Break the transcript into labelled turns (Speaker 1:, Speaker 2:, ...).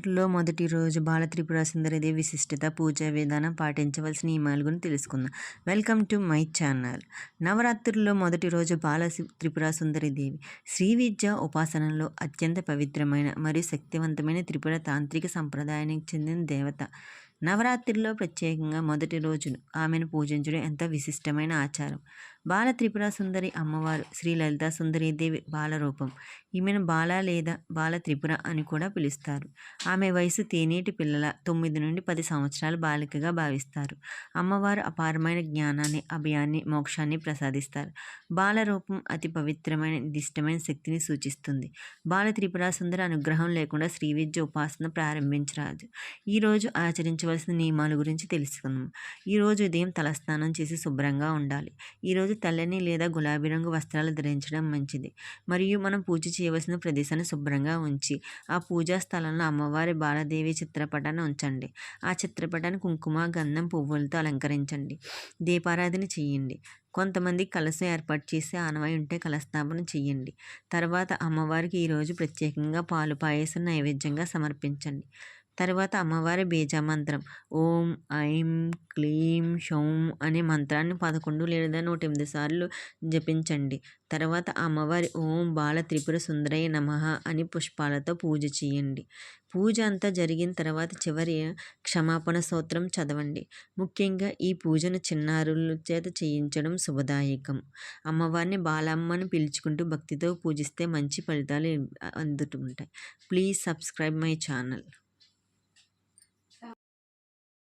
Speaker 1: నవరాత్రుల్లో మొదటి రోజు బాల త్రిపుర సుందరిదేవి విశిష్టత పూజా విధానం పాటించవలసిన నియమాల గురించి తెలుసుకుందాం. Welcome to my channel. నవరాత్రుల్లో మొదటి రోజు బాల త్రిపుర సుందరిదేవి శ్రీ విద్య ఉపాసనలో అత్యంత పవిత్రమైన మరియు శక్తివంతమైన త్రిపుర తాంత్రిక సంప్రదాయానికి చెందిన దేవత. నవరాత్రిలో ప్రత్యేకంగా మొదటి రోజును ఆమెను పూజించడం ఎంత విశిష్టమైన ఆచారం. బాల త్రిపుర సుందరి అమ్మవారు శ్రీ లలితా సుందరీదేవి బాలరూపం ఈమెను బాల లేదా బాల త్రిపుర అని కూడా పిలుస్తారు. ఆమె వయసు తేనేటి పిల్లల తొమ్మిది నుండి పది సంవత్సరాల బాలికగా భావిస్తారు. అమ్మవారు అపారమైన జ్ఞానాన్ని అభయాన్ని మోక్షాన్ని ప్రసాదిస్తారు. బాలరూపం అతి పవిత్రమైన నిర్దిష్టమైన శక్తిని సూచిస్తుంది. బాల త్రిపుర సుందరి అనుగ్రహం లేకుండా శ్రీ విద్య ఉపాసన ప్రారంభించరాదు. ఈరోజు పాటించవలసిన నియమాల గురించి తెలుసుకుందాం. ఈరోజు ఉదయం తలస్నానం చేసి శుభ్రంగా ఉండాలి. ఈరోజు తెల్లని లేదా గులాబీ రంగు వస్త్రాలు ధరించడం మంచిది. మరియు మనం పూజ చేయవలసిన ప్రదేశాన్ని శుభ్రంగా ఉంచి ఆ పూజా స్థలంలో అమ్మవారి బాలదేవి చిత్రపటాన్ని ఉంచండి. ఆ చిత్రపటాన్ని కుంకుమ గంధం పువ్వులతో అలంకరించండి. దీపారాధన చేయండి. కొంతమంది కలశం ఏర్పాటు చేసి ఆనవాయి ఉంటే కలస్థాపన చేయండి. తర్వాత అమ్మవారికి ఈరోజు ప్రత్యేకంగా పాలు పాయసం నైవేద్యంగా సమర్పించండి. తర్వాత అమ్మవారి బీజామంత్రం. ఓం ఐం క్లీం షౌం అనే మంత్రాన్ని పదకొండు లేదా నూట ఎనిమిది సార్లు జపించండి. తర్వాత అమ్మవారి ఓం బాల త్రిపుర సుందరయ్య నమ అని పుష్పాలతో పూజ చేయండి. పూజ అంతా జరిగిన తర్వాత చివరి క్షమాపణ సూత్రం చదవండి. ముఖ్యంగా ఈ పూజను చిన్నారుల చేత చేయించడం శుభదాయకం. అమ్మవారిని బాలమ్మని పిలుచుకుంటూ భక్తితో పూజిస్తే మంచి ఫలితాలు అందుతుంటాయి. Please subscribe my channel.